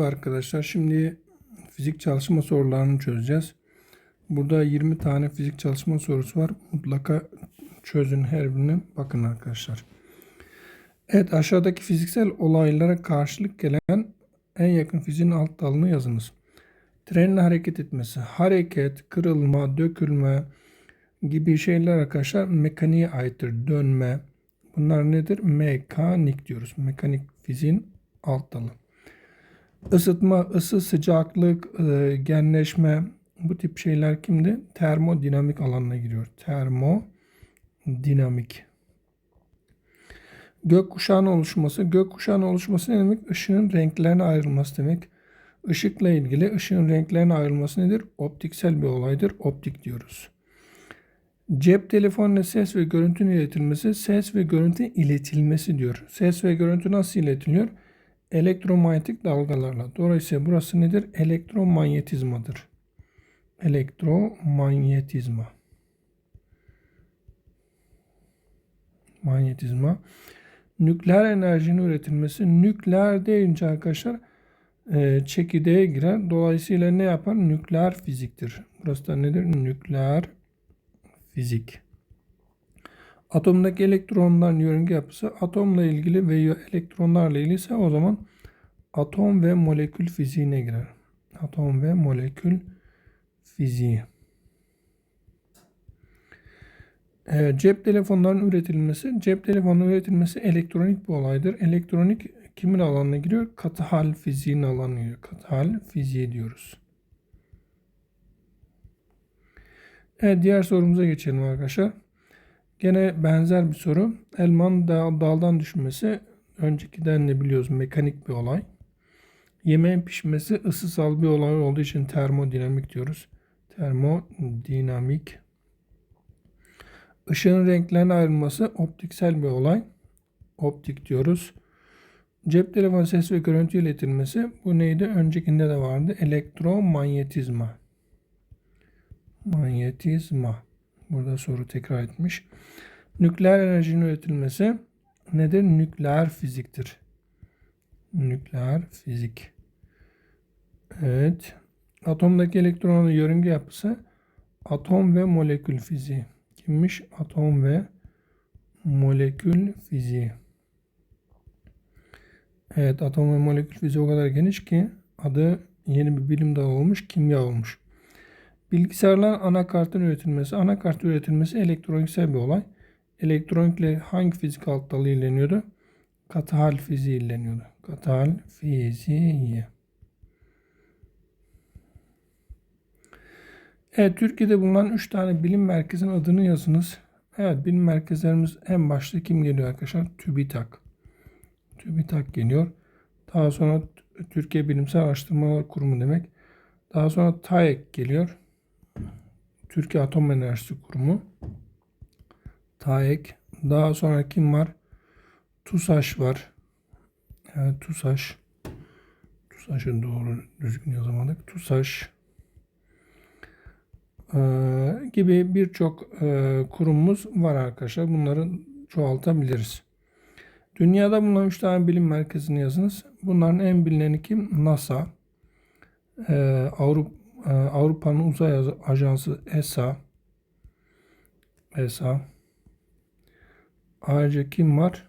Arkadaşlar şimdi fizik çalışma sorularını çözeceğiz. Burada 20 tane fizik çalışma sorusu var. Mutlaka çözün her birini. Bakın arkadaşlar. Evet aşağıdaki fiziksel olaylara karşılık gelen en yakın fiziğin alt dalını yazınız. Trenin hareket etmesi, hareket, kırılma, dökülme gibi şeyler arkadaşlar mekaniğe aittir. Dönme. Bunlar nedir? Mekanik diyoruz. Mekanik fiziğin alt dalı. Isıtma, ısı, sıcaklık, e, genleşme bu tip şeyler kimdi? Termodinamik alanına giriyor. Termodinamik. Gökkuşağının oluşması. Gökkuşağının oluşması ne demek? Işığın renklerine ayrılması demek. Işıkla ilgili ışığın renklerine ayrılması nedir? Optiksel bir olaydır. Optik diyoruz. Cep telefonuyla ses ve görüntünün iletilmesi, ses ve görüntü iletilmesi diyor. Ses ve görüntü nasıl iletiliyor? Elektromanyetik dalgalarla. Dolayısıyla burası nedir? Elektromanyetizmadır. Elektromanyetizma. Manyetizma. Nükleer enerjinin üretilmesi. Nükleer deyince arkadaşlar e, çekirdeğe girer. Dolayısıyla ne yapar? Nükleer fiziktir. Burası da nedir? Nükleer fizik. Atomdaki elektronların yörünge yapısı atomla ilgili ve elektronlarla ilgili ise o zaman atom ve molekül fiziğine girer. Atom ve molekül fiziği. Evet, cep telefonlarının üretilmesi, cep telefonunun üretilmesi elektronik bir olaydır. Elektronik kimin alanına giriyor? Katı hal fiziğin alanına giriyor. Katı hal fiziği diyoruz. Evet, diğer sorumuza geçelim arkadaşlar. Gene benzer bir soru. Elmanın daldan düşmesi öncekiden de biliyoruz mekanik bir olay. Yemeğin pişmesi ısısal bir olay olduğu için termodinamik diyoruz. Termodinamik. Işığın renklerine ayrılması optiksel bir olay. Optik diyoruz. Cep telefonu ses ve görüntü iletilmesi bu neydi? Öncekinde de vardı. Elektromanyetizma. Manyetizma. Burada soru tekrar etmiş. Nükleer enerjinin üretilmesi nedir? Nükleer fiziktir. Nükleer fizik. Evet. Atomdaki elektronun yörünge yapısı atom ve molekül fiziği. Kimmiş? Atom ve molekül fiziği. Evet atom ve molekül fiziği o kadar geniş ki adı yeni bir bilim dalı olmuş, kimya olmuş. Bilgisayarların anakartın üretilmesi. Anakart üretilmesi elektroniksel bir olay. Elektronikle hangi fizik alt dalı ilgileniyordu? Katı hal fiziği ilgileniyordu. Katı hal fiziği. Evet, Türkiye'de bulunan 3 tane bilim merkezinin adını yazınız. Evet, bilim merkezlerimiz en başta kim geliyor arkadaşlar? TÜBİTAK. TÜBİTAK geliyor. Daha sonra Türkiye Bilimsel Araştırmalar Kurumu demek. Daha sonra TAEK geliyor. Türkiye Atom Enerjisi Kurumu. TAEK. Daha sonra kim var? TUSAŞ var. Evet TUSAŞ. TUSAŞ'ı doğru düzgün yazamadık. TUSAŞ ee, gibi birçok e, kurumumuz var arkadaşlar. Bunları çoğaltabiliriz. Dünyada bulunan 3 tane bilim merkezini yazınız. Bunların en bilineni kim? NASA, e, Avrupa, Avrupa'nın Uzay Ajansı ESA, ESA. Ayrıca kim var?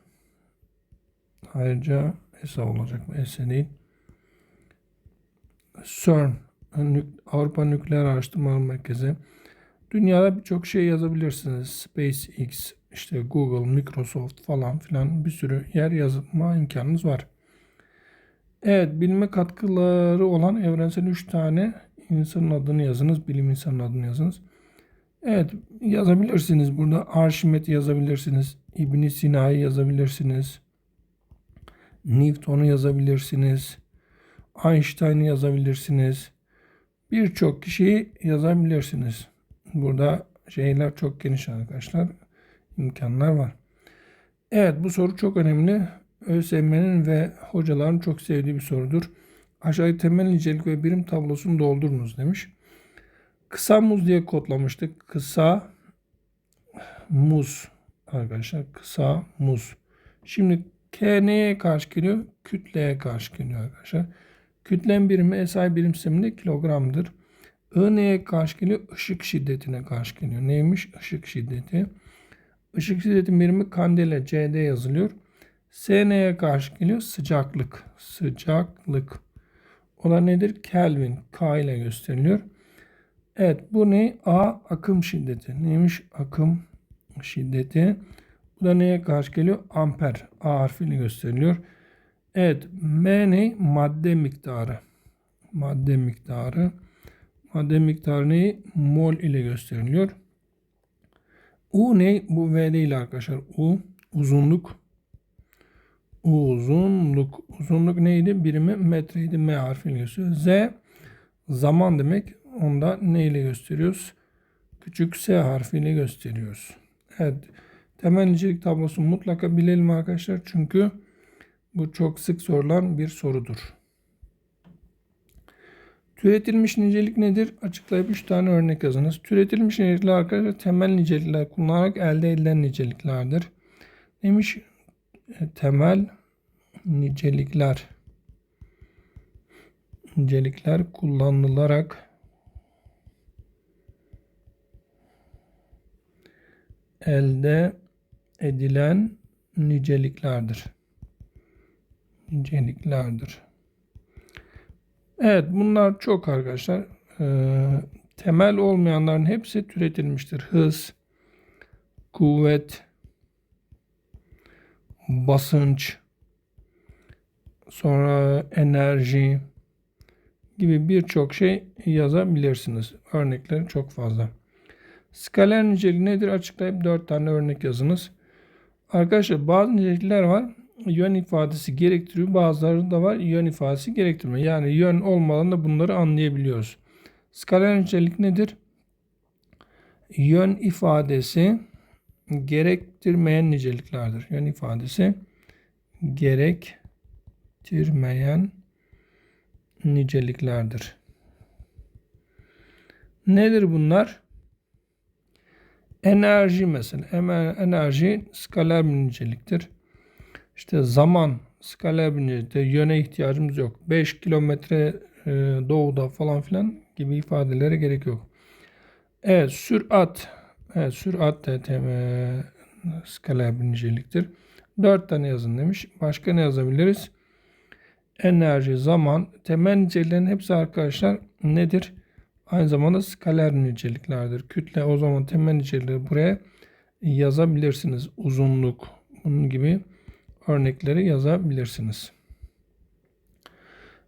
Ayrıca ESA olacak mı? ESA değil. CERN, Avrupa Nükleer Araştırma Merkezi. Dünyada birçok şey yazabilirsiniz. SpaceX, işte Google, Microsoft falan filan bir sürü yer yazma imkanınız var. Evet, bilime katkıları olan evrensel 3 tane insanın adını yazınız. Bilim insanının adını yazınız. Evet, yazabilirsiniz. Burada Arşimet yazabilirsiniz. İbn Sina'yı yazabilirsiniz. Newton'u yazabilirsiniz. Einstein'ı yazabilirsiniz. Birçok kişiyi yazabilirsiniz. Burada şeyler çok geniş arkadaşlar. İmkanlar var. Evet bu soru çok önemli. ÖSYM'nin ve hocaların çok sevdiği bir sorudur. Aşağıya temel nicelik ve birim tablosunu doldurunuz demiş. Kısa muz diye kodlamıştık. Kısa muz arkadaşlar. Kısa muz. Şimdi K neye karşı geliyor? Kütleye karşı geliyor arkadaşlar. Kütlen birimi SI birim sisteminde kilogramdır. I neye karşı geliyor? Işık şiddetine karşı geliyor. Neymiş? Işık şiddeti. Işık şiddetin birimi kandela CD yazılıyor. S neye karşı geliyor? Sıcaklık. Sıcaklık. O da nedir? Kelvin. K ile gösteriliyor. Evet bu ne? A akım şiddeti. Neymiş? Akım şiddeti. Bu da neye karşı geliyor? Amper. A harfiyle gösteriliyor. Evet M ne? Madde miktarı. Madde miktarı. Madde miktarı neyi? Mol ile gösteriliyor. U ne? Bu V değil arkadaşlar. U uzunluk. Uzunluk. Uzunluk neydi? Birimi metreydi. M harfiyle gösteriyor. Z zaman demek. Onda ne ile gösteriyoruz? Küçük S harfiyle gösteriyoruz. Evet. Temel nicelik tablosu mutlaka bilelim arkadaşlar. Çünkü bu çok sık sorulan bir sorudur. Türetilmiş nicelik nedir? Açıklayıp 3 tane örnek yazınız. Türetilmiş nicelikler arkadaşlar temel nicelikler kullanarak elde edilen niceliklerdir. Neymiş? Temel nicelikler. Nicelikler kullanılarak elde edilen niceliklerdir. Niceliklerdir. Evet bunlar çok arkadaşlar. Ee, temel olmayanların hepsi türetilmiştir. Hız, kuvvet, basınç, sonra enerji gibi birçok şey yazabilirsiniz. Örnekleri çok fazla. Skaler niceliği nedir açıklayıp 4 tane örnek yazınız. Arkadaşlar bazı nicelikler var. Yön ifadesi gerektiriyor. Bazıları da var yön ifadesi gerektirmiyor. Yani yön olmadan da bunları anlayabiliyoruz. Skaler nicelik nedir? Yön ifadesi gerektirmeyen niceliklerdir. Yön ifadesi gerektirmeyen niceliklerdir. Nedir bunlar? Enerji mesela. Enerji skaler bir niceliktir. İşte zaman skaler bir niceliktir. Yöne ihtiyacımız yok. 5 kilometre e, doğuda falan filan gibi ifadelere gerek yok. Evet sürat. Evet sürat de teme, skaler bir niceliktir. 4 tane yazın demiş. Başka ne yazabiliriz? Enerji, zaman, temel niceliklerin hepsi arkadaşlar nedir? Aynı zamanda skaler niceliklerdir. Kütle o zaman temel nicelikleri buraya yazabilirsiniz. Uzunluk bunun gibi örnekleri yazabilirsiniz.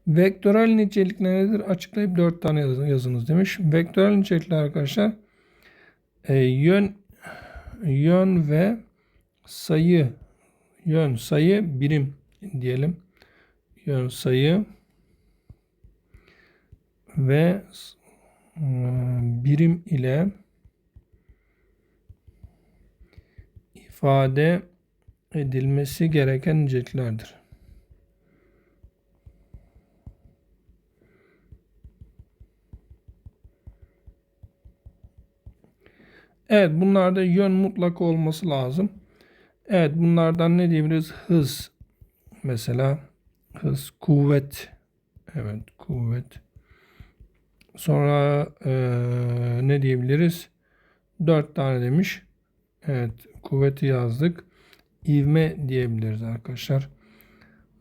Vektörel nicelikler nedir? Açıklayıp 4 tane yazınız demiş. Vektörel nicelikler arkadaşlar e, yön yön ve sayı yön sayı birim diyelim. Yön sayı ve birim ile ifade edilmesi gereken niceliklerdir. Evet bunlarda yön mutlak olması lazım. Evet bunlardan ne diyebiliriz? Hız mesela hız, kuvvet. Evet kuvvet. Sonra e, ne diyebiliriz? 4 tane demiş. Evet kuvveti yazdık. İvme diyebiliriz arkadaşlar.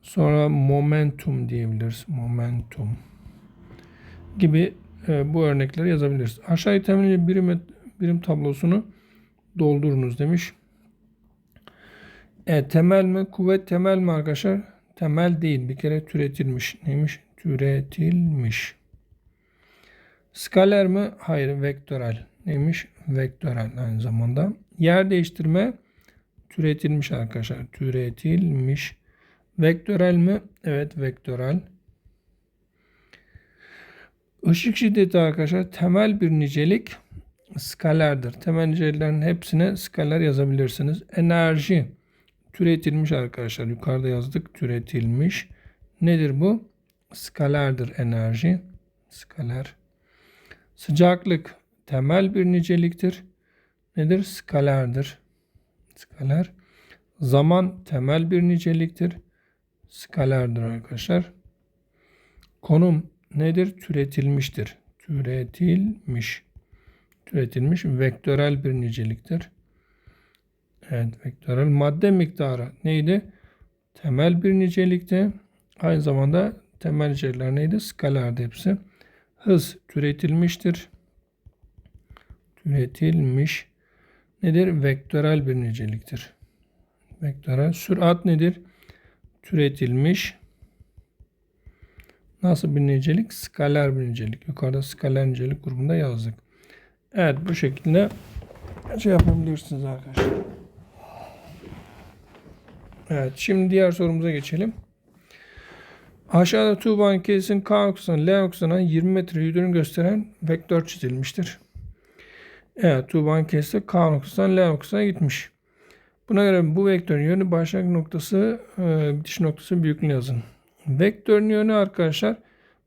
Sonra momentum diyebiliriz. Momentum gibi e, bu örnekleri yazabiliriz. Aşağıya temel birim, birim tablosunu doldurunuz demiş. E, temel mi? Kuvvet temel mi arkadaşlar? Temel değil. Bir kere türetilmiş. Neymiş? Türetilmiş. Skaler mi? Hayır, vektörel. Neymiş? Vektörel aynı zamanda. Yer değiştirme türetilmiş arkadaşlar. Türetilmiş. Vektörel mi? Evet, vektörel. Işık şiddeti arkadaşlar temel bir nicelik skalerdir. Temel niceliklerin hepsine skaler yazabilirsiniz. Enerji türetilmiş arkadaşlar. Yukarıda yazdık türetilmiş. Nedir bu? Skalerdir enerji. Skaler. Sıcaklık temel bir niceliktir. Nedir? Skalerdir. Skaler. Zaman temel bir niceliktir. Skalerdir arkadaşlar. konum nedir? Türetilmiştir. Türetilmiş. Türetilmiş vektörel bir niceliktir. Evet, vektörel madde miktarı neydi? Temel bir nicelikti. Aynı zamanda temel nicelikler neydi? Skalardı hepsi. Hız türetilmiştir. Türetilmiş nedir? Vektörel bir niceliktir. Vektörel. Sürat nedir? Türetilmiş. Nasıl bir nicelik? Skaler bir nicelik. Yukarıda skaler nicelik grubunda yazdık. Evet bu şekilde şey yapabilirsiniz arkadaşlar. Evet şimdi diğer sorumuza geçelim. Aşağıda Tuğba'nın kesinin K noktasından L noktasına 20 metre yürüdüğünü gösteren vektör çizilmiştir. Evet Tuğba'nın kesisi K noktasından L noktasına gitmiş. Buna göre bu vektörün yönü başlangıç noktası, e, bitiş noktası büyüklüğünü yazın. Vektörün yönü arkadaşlar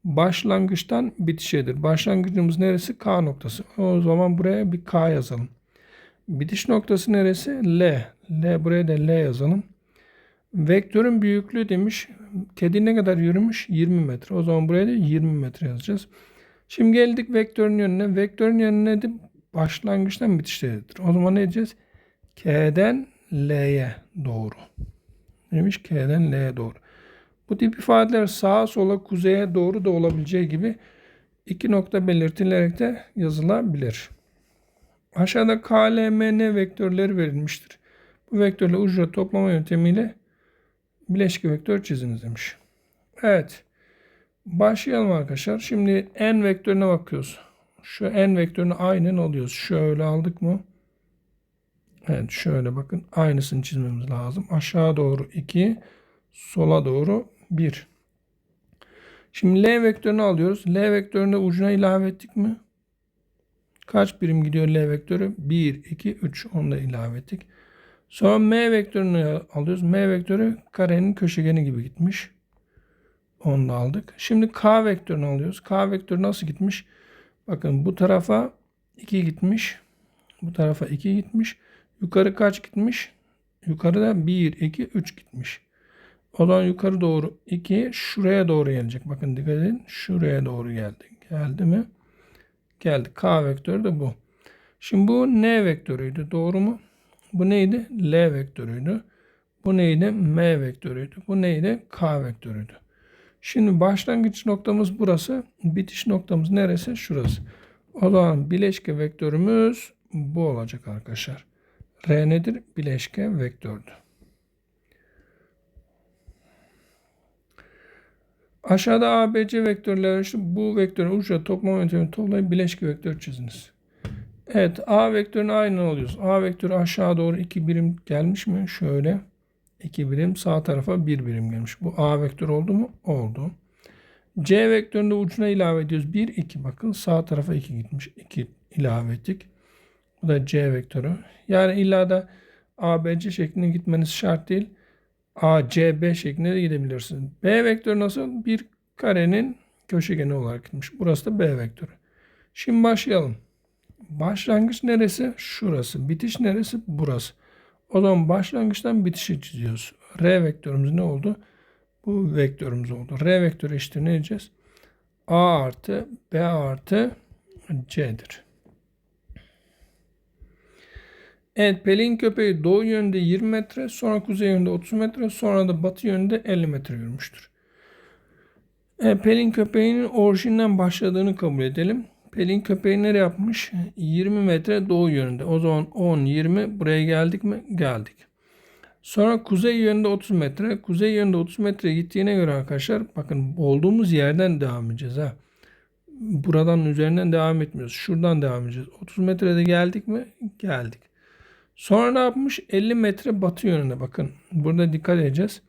başlangıçtan bitişedir. Başlangıcımız neresi? K noktası. O zaman buraya bir K yazalım. Bitiş noktası neresi? L. L buraya da L yazalım. Vektörün büyüklüğü demiş. Kedi ne kadar yürümüş? 20 metre. O zaman buraya da 20 metre yazacağız. Şimdi geldik vektörün yönüne. Vektörün yönü nedir? Başlangıçtan bitiştedir. O zaman ne diyeceğiz? K'den L'ye doğru. Demiş K'den L'ye doğru. Bu tip ifadeler sağa sola kuzeye doğru da olabileceği gibi iki nokta belirtilerek de yazılabilir. Aşağıda K, L, M, N vektörleri verilmiştir. Bu vektörle ucra toplama yöntemiyle bileşik vektör çiziniz demiş. Evet. Başlayalım arkadaşlar. Şimdi n vektörüne bakıyoruz. Şu n vektörünü aynen alıyoruz. Şöyle aldık mı? Evet şöyle bakın. Aynısını çizmemiz lazım. Aşağı doğru 2, sola doğru 1. Şimdi L vektörünü alıyoruz. L vektörünü ucuna ilave ettik mi? Kaç birim gidiyor L vektörü? 1, 2, 3. Onu da ilave ettik. Sonra M vektörünü alıyoruz. M vektörü karenin köşegeni gibi gitmiş. Onu da aldık. Şimdi K vektörünü alıyoruz. K vektörü nasıl gitmiş? Bakın bu tarafa 2 gitmiş. Bu tarafa 2 gitmiş. Yukarı kaç gitmiş? Yukarıda 1, 2, 3 gitmiş. O zaman yukarı doğru 2 şuraya doğru gelecek. Bakın dikkat edin. Şuraya doğru geldi. Geldi mi? Geldi. K vektörü de bu. Şimdi bu N vektörüydü. Doğru mu? Bu neydi? L vektörüydü. Bu neydi? M vektörüydü. Bu neydi? K vektörüydü. Şimdi başlangıç noktamız burası. Bitiş noktamız neresi? Şurası. O zaman bileşke vektörümüz bu olacak arkadaşlar. R nedir? Bileşke vektördü. Aşağıda ABC vektörleri işte bu vektörün uçla toplama yöntemini toplayıp bileşke vektör çiziniz. Evet A vektörünü aynı alıyoruz. A vektörü aşağı doğru 2 birim gelmiş mi? Şöyle 2 birim sağ tarafa 1 birim gelmiş. Bu A vektör oldu mu? Oldu. C vektörünü de ucuna ilave ediyoruz. 1, 2 bakın sağ tarafa 2 gitmiş. 2 ilave ettik. Bu da C vektörü. Yani illa da ABC şeklinde gitmeniz şart değil. ACB şeklinde de gidebilirsiniz. B vektörü nasıl? Bir karenin köşegeni olarak gitmiş. Burası da B vektörü. Şimdi başlayalım. Başlangıç neresi? Şurası. Bitiş neresi? Burası. O zaman başlangıçtan bitişi çiziyoruz. R vektörümüz ne oldu? Bu vektörümüz oldu. R vektörü eşittir ne diyeceğiz? A artı B artı C'dir. Evet Pelin köpeği doğu yönünde 20 metre, sonra kuzey yönünde 30 metre, sonra da batı yönünde 50 metre yürümüştür. Evet, Pelin köpeğinin orijinden başladığını kabul edelim. Pelin köpeği nereye yapmış? 20 metre doğu yönünde. O zaman 10, 20 buraya geldik mi? Geldik. Sonra kuzey yönünde 30 metre. Kuzey yönünde 30 metre gittiğine göre arkadaşlar bakın olduğumuz yerden devam edeceğiz ha. Buradan üzerinden devam etmiyoruz. Şuradan devam edeceğiz. 30 metrede geldik mi? Geldik. Sonra ne yapmış? 50 metre batı yönünde. Bakın burada dikkat edeceğiz.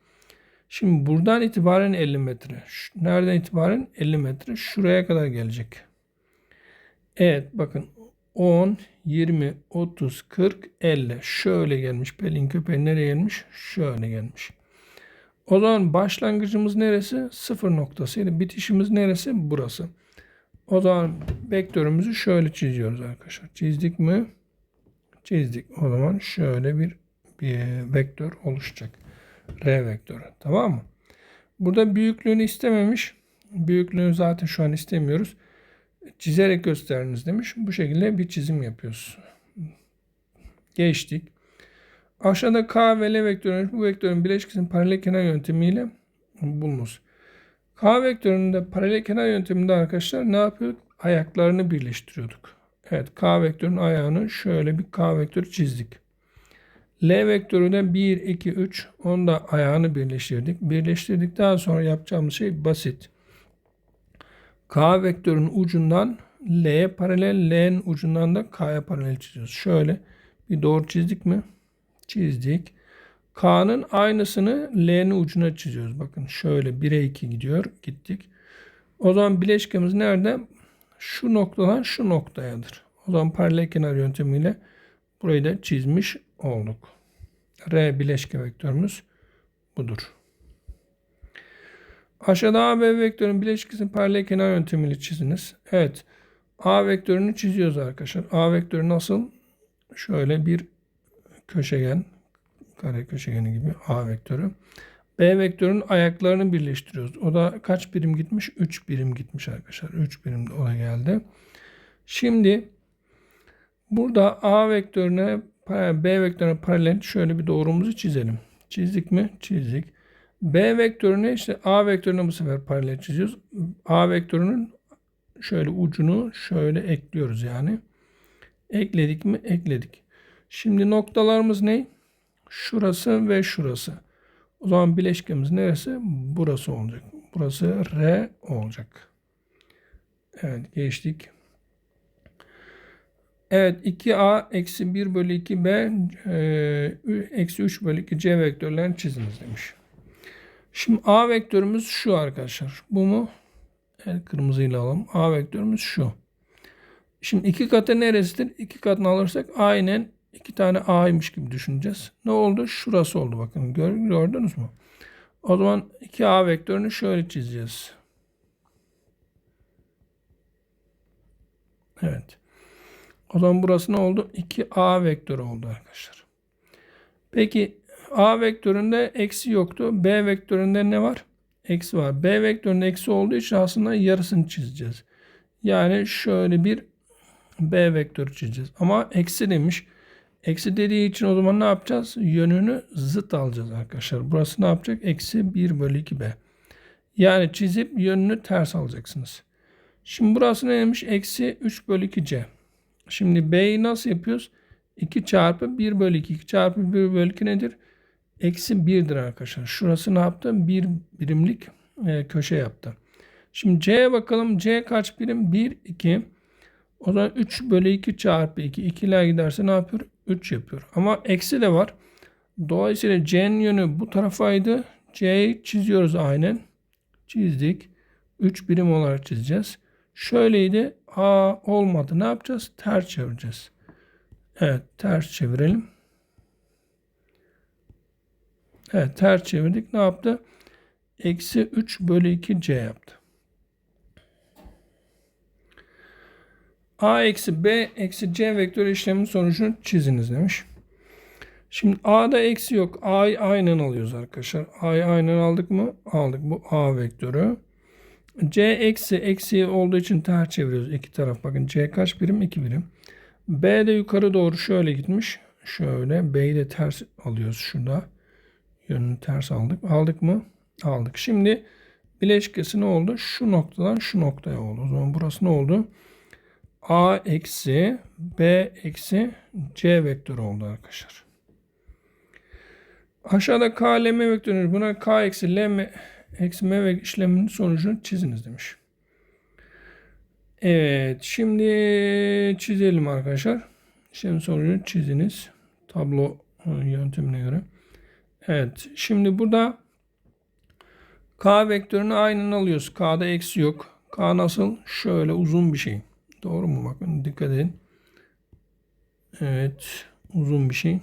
Şimdi buradan itibaren 50 metre. Nereden itibaren? 50 metre. Şuraya kadar gelecek. Evet bakın 10, 20, 30, 40, 50. Şöyle gelmiş. Pelin köpeği nereye gelmiş? Şöyle gelmiş. O zaman başlangıcımız neresi? Sıfır noktasıydı. Bitişimiz neresi? Burası. O zaman vektörümüzü şöyle çiziyoruz arkadaşlar. Çizdik mi? Çizdik. O zaman şöyle bir, bir vektör oluşacak. R vektörü. Tamam mı? Burada büyüklüğünü istememiş. Büyüklüğünü zaten şu an istemiyoruz. Çizerek gösteriniz demiş. Bu şekilde bir çizim yapıyoruz. Geçtik. Aşağıda K ve L vektörü bu vektörün bileşkesinin paralel kenar yöntemiyle bulunuz. K vektöründe paralel kenar yönteminde arkadaşlar ne yapıyorduk? Ayaklarını birleştiriyorduk. Evet K vektörünün ayağını şöyle bir K vektörü çizdik. L vektörüne 1, 2, 3 onu da ayağını birleştirdik. Birleştirdikten sonra yapacağımız şey basit. K vektörünün ucundan L'ye paralel, L'nin ucundan da K'ya paralel çiziyoruz. Şöyle bir doğru çizdik mi? Çizdik. K'nın aynısını L'nin ucuna çiziyoruz. Bakın şöyle 1'e 2 gidiyor. Gittik. O zaman bileşkemiz nerede? Şu noktadan şu noktayadır. O zaman paralel kenar yöntemiyle burayı da çizmiş olduk. R bileşke vektörümüz budur. Aşağıda A, B vektörün bileşkesini paralel kenar yöntemiyle çiziniz. Evet. A vektörünü çiziyoruz arkadaşlar. A vektörü nasıl? Şöyle bir köşegen, kare köşegeni gibi A vektörü. B vektörün ayaklarını birleştiriyoruz. O da kaç birim gitmiş? 3 birim gitmiş arkadaşlar. 3 birim de ona geldi. Şimdi burada A vektörüne B vektörüne paralel şöyle bir doğrumuzu çizelim. Çizdik mi? Çizdik. B vektörüne işte A vektörüne bu sefer paralel çiziyoruz. A vektörünün şöyle ucunu şöyle ekliyoruz yani. Ekledik mi? Ekledik. Şimdi noktalarımız ne? Şurası ve şurası. O zaman bileşkemiz neresi? Burası olacak. Burası R olacak. Evet geçtik. Evet 2A eksi 1 bölü 2B e, eksi 3 bölü 2 C vektörlerini çiziniz demiş. Şimdi A vektörümüz şu arkadaşlar. Bu mu? Evet kırmızıyla alalım. A vektörümüz şu. Şimdi iki katı neresidir? İki katını alırsak aynen iki tane A'ymış gibi düşüneceğiz. Ne oldu? Şurası oldu bakın. Gördünüz mü? O zaman 2A vektörünü şöyle çizeceğiz. Evet. O zaman burası ne oldu? 2A vektörü oldu arkadaşlar. Peki A vektöründe eksi yoktu. B vektöründe ne var? Eksi var. B vektöründe eksi olduğu için aslında yarısını çizeceğiz. Yani şöyle bir B vektörü çizeceğiz. Ama eksi demiş. Eksi dediği için o zaman ne yapacağız? Yönünü zıt alacağız arkadaşlar. Burası ne yapacak? Eksi 1 bölü 2B. Yani çizip yönünü ters alacaksınız. Şimdi burası neymiş? Eksi 3 bölü 2C. Şimdi B'yi nasıl yapıyoruz? 2 çarpı 1 bölü 2. 2 çarpı 1 bölü 2 nedir? Eksi 1'dir arkadaşlar. Şurası ne yaptı? 1 birimlik e, köşe yaptı. Şimdi C'ye bakalım. C kaç birim? 1, 2. O zaman 3 bölü 2 çarpı 2. 2 ile giderse ne yapıyor? 3 yapıyor. Ama eksi de var. Dolayısıyla C'nin yönü bu tarafaydı. C'yi çiziyoruz aynen. Çizdik. 3 birim olarak çizeceğiz. Şöyleydi. A olmadı. Ne yapacağız? Ters çevireceğiz. Evet ters çevirelim. Evet ters çevirdik. Ne yaptı? Eksi 3 bölü 2 C yaptı. A eksi B eksi C vektör işleminin sonucunu çiziniz demiş. Şimdi A'da eksi yok. A'yı aynen alıyoruz arkadaşlar. A'yı aynen aldık mı? Aldık. Bu A vektörü. C eksi eksi olduğu için ters çeviriyoruz. iki taraf. Bakın C kaç birim? 2 birim. B de yukarı doğru şöyle gitmiş. Şöyle. B'yi de ters alıyoruz şurada. Yönünü ters aldık. Aldık mı? Aldık. Şimdi bileşkesi ne oldu? Şu noktadan şu noktaya oldu. O zaman burası ne oldu? A eksi B eksi C vektörü oldu arkadaşlar. Aşağıda K, L, M vektörü. Buna K eksi L, M eksi M işleminin sonucunu çiziniz demiş. Evet. Şimdi çizelim arkadaşlar. İşlem sonucunu çiziniz. Tablo yöntemine göre. Evet. Şimdi burada K vektörünü aynen alıyoruz. K'da eksi yok. K nasıl? Şöyle uzun bir şey. Doğru mu? Bakın dikkat edin. Evet. Uzun bir şey.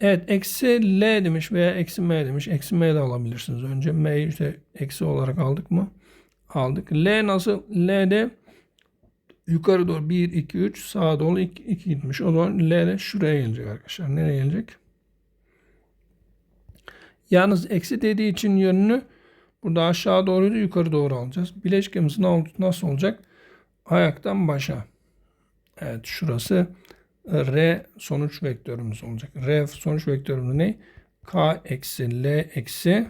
Evet. Eksi L demiş veya eksi M demiş. Eksi M de alabilirsiniz. Önce M'yi işte eksi olarak aldık mı? Aldık. L nasıl? L'de yukarı doğru 1, 2, 3 sağa doğru 2, 2 gitmiş. O zaman L de şuraya gelecek arkadaşlar. Nereye gelecek? Yalnız eksi dediği için yönünü burada aşağı doğruydu yukarı doğru alacağız. Bileşkemizin nasıl olacak? Ayaktan başa. Evet şurası R sonuç vektörümüz olacak. R sonuç vektörümüz ne? K eksi L eksi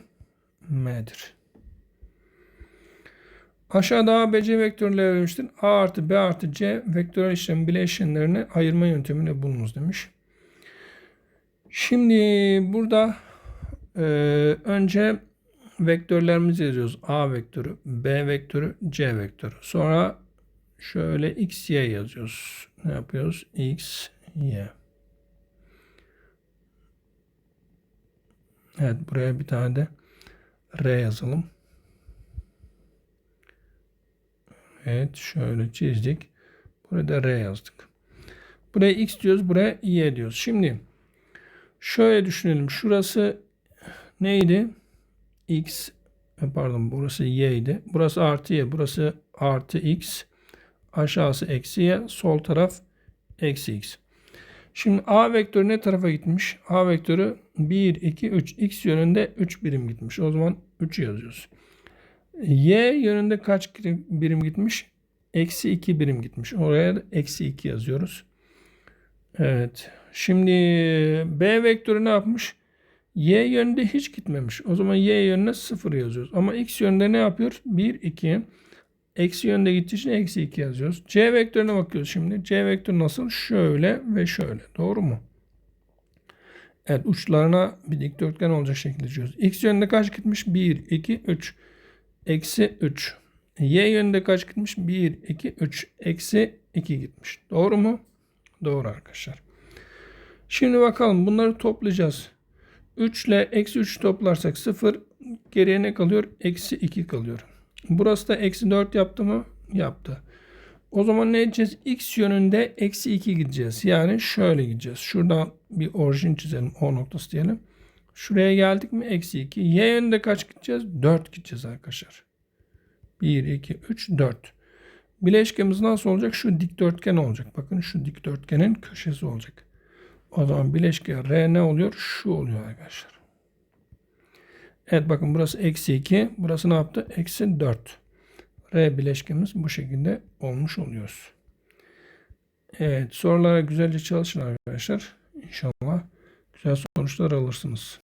M'dir. Aşağıda A, B, C vektörleri verilmiştir. A artı B artı C vektörel işlem bileşenlerini ayırma yöntemiyle bulunuz demiş. Şimdi burada e, önce vektörlerimizi yazıyoruz. A vektörü, B vektörü, C vektörü. Sonra şöyle x, y yazıyoruz. Ne yapıyoruz? x, y. Evet buraya bir tane de R yazalım. Evet şöyle çizdik. Burada R yazdık. Buraya x diyoruz. Buraya y diyoruz. Şimdi şöyle düşünelim. Şurası neydi? X e, pardon burası y idi. Burası artı y. Burası artı x. Aşağısı eksi y. Sol taraf eksi x. Şimdi a vektörü ne tarafa gitmiş? a vektörü 1, 2, 3. x yönünde 3 birim gitmiş. O zaman 3 yazıyoruz. Y yönünde kaç birim gitmiş? Eksi 2 birim gitmiş. Oraya da eksi 2 yazıyoruz. Evet. Şimdi B vektörü ne yapmış? Y yönünde hiç gitmemiş. O zaman Y yönüne 0 yazıyoruz. Ama X yönünde ne yapıyor? 1, 2. Eksi yönde gittiği için eksi 2 yazıyoruz. C vektörüne bakıyoruz şimdi. C vektörü nasıl? Şöyle ve şöyle. Doğru mu? Evet uçlarına bir dikdörtgen olacak şekilde çiziyoruz. X yönünde kaç gitmiş? 1, 2, 3 eksi 3. Y yönünde kaç gitmiş? 1, 2, 3. Eksi 2 gitmiş. Doğru mu? Doğru arkadaşlar. Şimdi bakalım bunları toplayacağız. 3 ile eksi 3 toplarsak 0. Geriye ne kalıyor? Eksi 2 kalıyor. Burası da eksi 4 yaptı mı? Yaptı. O zaman ne edeceğiz? X yönünde eksi 2 gideceğiz. Yani şöyle gideceğiz. Şuradan bir orijin çizelim. O noktası diyelim. Şuraya geldik mi? Eksi 2. Y yönünde kaç gideceğiz? 4 gideceğiz arkadaşlar. 1, 2, 3, 4. Bileşkemiz nasıl olacak? Şu dikdörtgen olacak. Bakın şu dikdörtgenin köşesi olacak. O zaman bileşke R ne oluyor? Şu oluyor arkadaşlar. Evet bakın burası eksi 2. Burası ne yaptı? Eksi 4. R bileşkemiz bu şekilde olmuş oluyoruz. Evet sorulara güzelce çalışın arkadaşlar. İnşallah güzel sonuçlar alırsınız.